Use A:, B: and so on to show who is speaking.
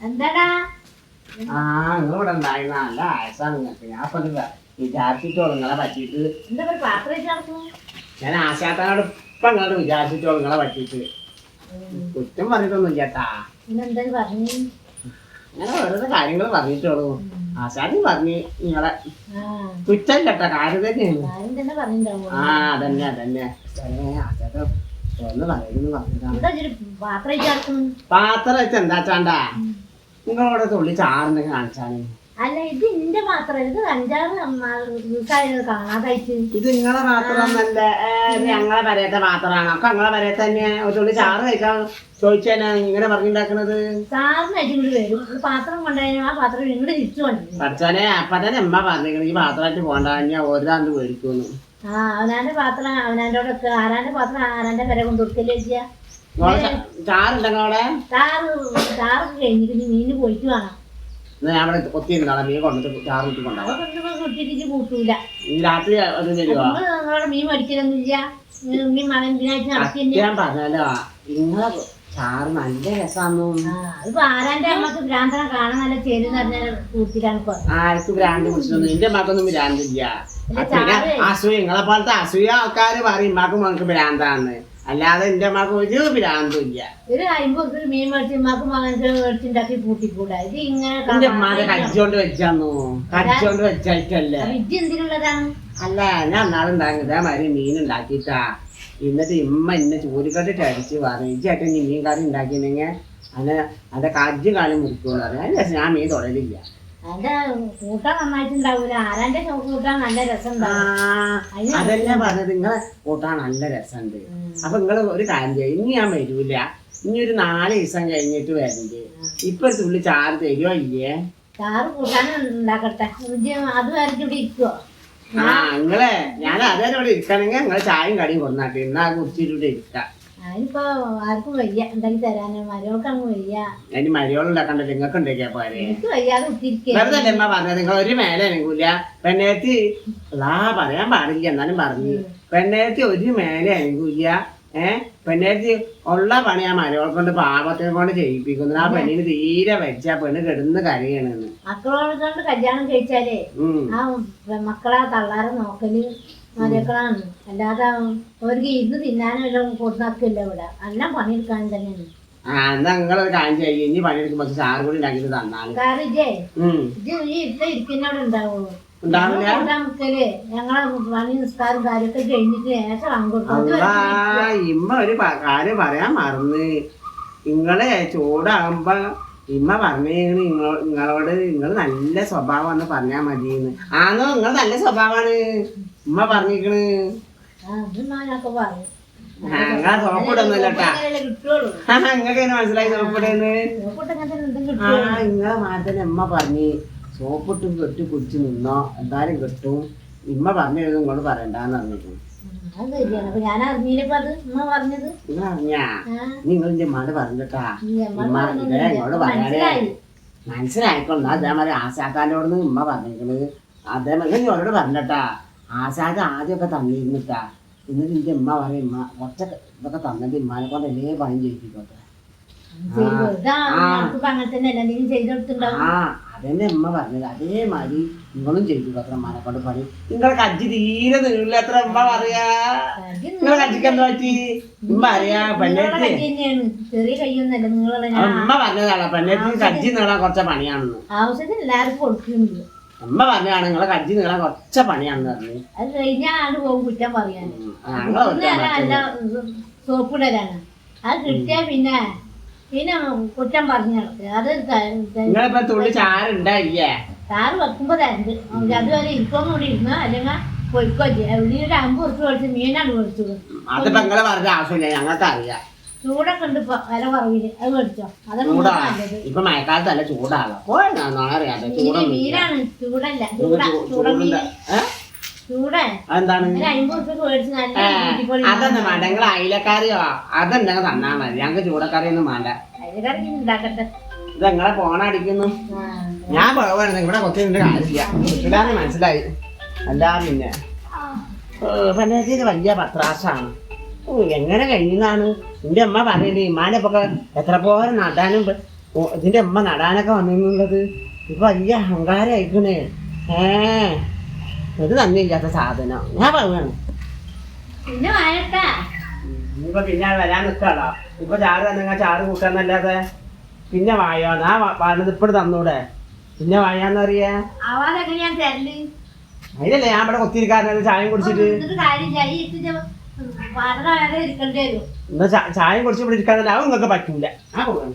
A: എന്താടാ?
B: ആ നിങ്ങളിവിടെ ഉണ്ടായിരുന്ന നല്ല ആയസാണ് നിങ്ങൾക്ക് ഞാൻ ഇത് വിചാരിച്ചിട്ടോളൂ നിങ്ങളെ പറ്റിയിട്ട്.
A: എന്താ പാത്രം
B: ഞാൻ ആശാത്തനോട് ഇപ്പൊ നിങ്ങളോട് വിചാരിച്ചിട്ടോളൂ നിങ്ങളെ പറ്റിയിട്ട്. കുറ്റം പറഞ്ഞിട്ടൊന്നും ചേട്ടാ
A: പറഞ്ഞു?
B: അങ്ങനെ ഓരോരോ കാര്യങ്ങൾ പറഞ്ഞിട്ടോളൂ ആശാദി പറഞ്ഞു നിങ്ങളെ കുറ്റം കേട്ട കാര്യം തന്നെയാണ് ആ അതന്നെ അതന്നെ. തന്നെ
A: പാത്രം വെച്ച്
B: എന്താ ചാണ്ടാ? നിങ്ങളോട് തുള്ളി ചാറുണ്ടെങ്കിൽ കാണിച്ചാണ്
A: അല്ല ഇത് നിന്റെ പാത്രം. ഇത് അഞ്ചാറ് ദിവസമായത് കാണാതായിട്ട്.
B: ഇത് നിങ്ങളെ പാത്രമൊന്നല്ല. ഞങ്ങളെ പരയത്തെ പാത്രമാണ്. ഒക്കെ ഞങ്ങളെ പരയത്ത് തന്നെ ഒരു തുള്ളി ചാറ് കഴിക്കാൻ ചോദിച്ചാ ഇങ്ങനെ പറഞ്ഞുണ്ടാക്കണത്.
A: വരും. പാത്രം കൊണ്ടുപോയാൽ ആ പാത്രം ഇങ്ങോട്ട് തിരിച്ചു കൊണ്ടുവരും
B: പഠിച്ചാലേ അപ്പൊ തന്നെ അമ്മ പറഞ്ഞിരിക്കണ ഈ പാത്രമായിട്ട് പോകണ്ടാ ഞാൻ ഓരോന്ന് മേടിക്കുന്നു
A: ആ അവനാന്റെ പാത്രം അവനാന്റെ ഒക്കെ ആരാന്റെ പാത്രം ആരാന്റെ വരെ കൊണ്ട് കൊടുക്കല്ലേ ചെയ്യാ?
B: നിങ്ങളെ ചാ- ചാറുണ്ടെങ്കിൽ അവിടെ
A: ചാറ് ചാറൊക്കെ കഴിഞ്ഞിട്ട് മീന് പോയിട്ട് വേണം.
B: ഞാൻ അവിടെ ഒത്തിരുന്നാളെ മീൻ കൊണ്ടിട്ട് ചാറ് കൂട്ടി കൊണ്ടാവാം
A: അതൊക്കെ കൂട്ടൂല.
B: രാത്രി
A: നമ്മൾ മീൻ മേടിക്കലൊന്നുമില്ല. മീൻ മകൻ ഇതിനായിട്ട് നടത്തിയല്ലേ?
B: ഞാൻ പറഞ്ഞല്ലോ നിങ്ങളെ ചാറ് നല്ല
A: ആരാന്റെ അമ്മയ്ക്ക് ഭ്രാന്തനെ കാണാൻ നല്ല ചേരുന്ന് പറഞ്ഞാൽ കൂട്ടിലാണ് ഇപ്പൊ.
B: ആർക്ക് ഭ്രാന്ത് കുറിച്ചൊന്നും എന്റെ മക്കൊന്നും ഭ്രാന്തില്ല പിന്നെ. അസൂയ നിങ്ങളെ പോലത്തെ അസൂയ ആൾക്കാർ പറയും ഇമ്മാക്കും മകൾക്ക് ഭ്രാന്താന്ന്. അല്ലാതെ എന്റെ മകൾക്ക് ഒരു ഭ്രാന്തും ഇല്ല.
A: ഒരു അമ്പത് ഒരു മീൻ മേടിച്ച് ഉമ്മാക്ക് മകനക്ക് മേടിച്ചുണ്ടാക്കി കൂട്ടിക്കൂടാ. ഇത് ഇങ്ങനെ
B: എന്റെ ഉമ്മാനെ കജ്ജോണ്ട് വെച്ചാന്നു? കജ്ജോണ്ട് വെച്ചായിട്ടല്ലേ?
A: അപ്പൊ ഇത് എന്തിനുള്ളതാണ്?
B: അല്ല ഞാൻ നാളുണ്ടാകും ഇതേമാതിരി മീൻ ഉണ്ടാക്കിട്ടാ എന്നിട്ട് ഇമ്മ എന്നെ ചൂരിക്കട്ടിട്ട് അടിച്ച് പറഞ്ഞു നീ മീൻ കറി ഉണ്ടാക്കിയെങ്കിൽ അത് അത് കജ്ജ് കാലം മുറിക്കുമെന്ന് അതിന് ശേഷം ഞാൻ മീൻ തുടരില്ല
A: അതിന്റെ കൂട്ടാൻ നന്നായിട്ടുണ്ടാവൂല. ആരാന്റെ കൂട്ടാൻ നല്ല രസം
B: ആ,
A: ഉണ്ടാവും
B: പറഞ്ഞത്. നിങ്ങളെ കൂട്ടാൻ നല്ല രസമുണ്ട്. അപ്പൊ നിങ്ങൾ ഒരു കാര്യം ചെയ്യും. ഇനി ഞാൻ വരൂല. ഇനി ഒരു നാല് ദിവസം കഴിഞ്ഞിട്ട് വരണ്ട്. ഇപ്പൊ ഒരു തുള്ളി ചാറ് തരുമോ ഇല്ലേ
A: ചാറ് കൂട്ടാനും ഉണ്ടാക്കട്ടെ. അത് വരച്ച് ഇവിടെ ഇരിക്കുവോ?
B: ആ നിങ്ങളെ ഞാൻ അതേ ഇരിക്കണെങ്കിൽ നിങ്ങളെ ചായയും കടിയും കൊന്നാട്ടെ. എന്നാ കുറിച്ചിട്ട് ഇവിടെ ഇരിക്കാം.
A: അതിനിപ്പോ ആർക്കും വയ്യ. ഉണ്ടാക്കി തരാനോ. വയ്യ.
B: അതിന് മരവൾ ഉണ്ടാക്കണ്ടല്ലോ. നിങ്ങൾക്ക് ഉണ്ടാക്കിയാ പോരെ.
A: എനിക്ക് വയ്യാതെ കുത്തിരിക്കുക
B: വെറുതെ അല്ലേ അമ്മ പറഞ്ഞത്? നിങ്ങൾ ഒരു മേലെ അനങ്ങൂല പെണ്ണേത്തി പറയാൻ പാടില്ല. എന്നാലും പറഞ്ഞു. പെണ്ണേത്തി ഒരു മേലെ അനങ്ങൂല ഏ? പെണ്ണേരത്തി ഉള്ള പണി ആ മരവൾ കൊണ്ട് പാപത്തിനെ കൊണ്ട് ചെയ്യിപ്പിക്കുന്നു ആ പെണ്ണിന് തീരെ വെച്ച ആ പെണ്ണ് കിടന്ന് കരയണെന്ന്
A: മക്കളോട് കൊണ്ട് കല്യാണം കഴിച്ചാലേ ആ മക്കളെ തള്ളാരെ നോക്കൽ മരക്കളാണ്. അല്ലാതെ അവർക്ക് ഇരുന്ന് തിന്നാനും കൊടുത്താക്കില്ല ഇവിടെ. എല്ലാം പണിയെടുക്കാൻ തന്നെയാണ്.
B: ആ എന്നാ നിങ്ങളൊരു കാര്യം ചെയ്യും. ഇനി പണിയെടുക്കുമ്പോ സാറ് കൂടി ഉണ്ടാക്കിയിട്ട്
A: ഈ ഇരിക്കുന്നവിടെ ഉണ്ടാവുള്ളൂ. ഞങ്ങളെ പണി നിസ്കാരം കാര്യമൊക്കെ കഴിഞ്ഞിട്ട് ശേഷം
B: ഇമ്മ ഒരു കാര്യം പറയാൻ മറന്ന്. നിങ്ങളെ ചൂടാകുമ്പോ ഇമ്മ പറഞ്ഞു നിങ്ങളോ നിങ്ങളോട് നിങ്ങൾ നല്ല സ്വഭാവമാണെന്ന് പറഞ്ഞാ മതിയെന്ന്. ആണോ നിങ്ങൾ നല്ല സ്വഭാവമാണ്. ഉമ്മ പറഞ്ഞിരിക്കണ്. ഞങ്ങളെ സോപ്പിടൊന്നുമില്ല കേട്ടാ
A: അങ്ങനെയല്ലേ കിട്ടുള്ളൂ.
B: നിങ്ങൾക്ക് എങ്ങനെ മനസ്സിലായി സോപ്പിടുന്ന്? ആ നിങ്ങളെ മാറ്റത്തിന് ഉമ്മ പറഞ്ഞ്. സോപ്പിട്ട് കെട്ടി കുടിച്ച് നിന്നോ എന്തായാലും കിട്ടും. ഇമ്മ പറഞ്ഞതും ഇങ്ങോട്ട് പറയണ്ടെന്ന്
A: പറഞ്ഞത്.
B: നിങ്ങൾ അറിഞ്ഞാ? നിങ്ങൾ എന്റെ ഉമ്മാട് പറഞ്ഞിട്ടാ? ഉമ്മ
A: പറഞ്ഞൊന്നുമില്ല.
B: ഇതേ എന്നോട് പറയാനേ
A: മനസ്സിലായി.
B: മനസ്സിലായിക്കൊണ്ട അതേമാതിരി ആശാക്കാരോട് ഉമ്മ പറഞ്ഞിരിക്കുന്നത് അതേമാതിരി ഞങ്ങളോട് പറഞ്ഞിട്ടാ. ആശാക്ക് ആദ്യമൊക്കെ തന്നിരുന്നിട്ടാ. എന്നിട്ട് എന്റെ ഉമ്മ പറയും ഉമ്മ കുറച്ചൊക്കെ ഇതൊക്കെ തന്നിട്ട് ഉമ്മാനെ കൊണ്ട് എല്ലേ പണി ചെയ്യിപ്പിക്കോട്ടെ. ആ. അമ്മ അതന്നെ ഉമ്മ പറഞ്ഞത്. അതേമാതിരി നിങ്ങളും ചെയ്തു ഉമ്മാനെ കൊണ്ട് പണി. നിങ്ങളെ കജ്ജി തീരെ നീളില്ല അത്ര അമ്മ പറയാ? നിങ്ങളെ കജ്ജിക്ക് എന്താ പറ്റി? ഉമ്മ അറിയാ പെണ്ണേറ്റ് ഉമ്മ പറഞ്ഞതാണ് പെണ്ണേറ്റ് കജ്ജി നീളാൻ കുറച്ച പണിയാണെന്ന്. അമ്മ പറഞ്ഞാണ് നിങ്ങളെ കജ്ജി നീളാൻ കുറച്ച പണിയാണെന്ന് പറഞ്ഞു. ഞങ്ങളെ
A: സോപ്പിടലാണ് അത് കിട്ടിയാ പിന്നെ പിന്നെ കുറ്റം പറഞ്ഞു നടക്കുക അത്
B: നിങ്ങളിപ്പോ തുള്ളി ചാറുണ്ടായില്ലേ
A: സാറ് വെക്കുമ്പോ തരണ്ട്. അതുവരെ ഇരിക്കോന്നും കൂടി ഇരുന്നോ അല്ലെങ്കിൽ പൊയ്ക്കോ ഉള്ളിയുടെ അമ്പ് കുറച്ച് മേടിച്ച് മീനാണ് മേടിച്ചത്
B: അതിപ്പോ നിങ്ങളെ പറഞ്ഞ ആവശ്യമില്ല. ഞങ്ങൾക്ക് അറിയാം
A: ചൂടൊക്കെ ഉണ്ട് ഇപ്പൊ. വില കുറവിൽ. അത് മേടിച്ചോ. അതൊന്നും
B: ഇപ്പൊ മഴക്കാലത്തല്ല
A: മീനാണ് ചൂടല്ല. ചൂട കൂട്ടിപ്പൊളി
B: അതൊന്നും വേണ്ട നിങ്ങൾ അയിലക്കാരിയോ? അതുണ്ടെങ്കിൽ തന്നാ മതി. ഞങ്ങൾക്ക് ചൂടക്കറി ഒന്നും വേണ്ട ഇത് നിങ്ങളെ ഫോണടിക്കുന്നു ഞാൻ പോവാണ്. ഇവിടെ കൊച്ചിന്റെ കാര്യമില്ല. ഇടാന്ന് മനസ്സിലായി. അല്ല പിന്നെ. പെണ്ണേത്തിന് വലിയ പത്രാസാണ്. എങ്ങനെ കഴിയുന്നതാണ് നിന്റെ അമ്മ പറയുന്നത് ഇമ്മാനെ ഇപ്പൊ എത്ര പോലെ നടാനും ഇതിന്റെ അമ്മ നടാനൊക്കെ വന്നിരുന്നുള്ളത് ഇപ്പൊ വലിയ അഹങ്കാരം അയക്കണേ ഏ. ഇത് തന്നെ ഇല്ലാത്ത സാധനം. ഞാൻ പറയുകയാണ്
A: പിന്നെ
B: ഇനിയിപ്പൊ പിന്നെ വരാൻ നിക്കാളോ ഇപ്പൊ ചാറ് തന്നെ ചാറ് കൂട്ടാന്നല്ലാതെ പിന്നെ വായോ? ആ പറഞ്ഞത് ഇപ്പോഴും തന്നൂടെ. പിന്നെ വായാന്നറിയാ
A: അറിയാ? ഞാൻ തരൽ.
B: അതിനല്ലേ ഞാൻ ഇവിടെ കൊത്തിരിക്കാരനത് ചായം കുടിച്ചിട്ട്? എന്നാ ചായം കുടിച്ച് ഇവിടെ ഇരിക്കാന്നല്ല അത് നിങ്ങൾക്ക് പറ്റൂല. ആ പോകണം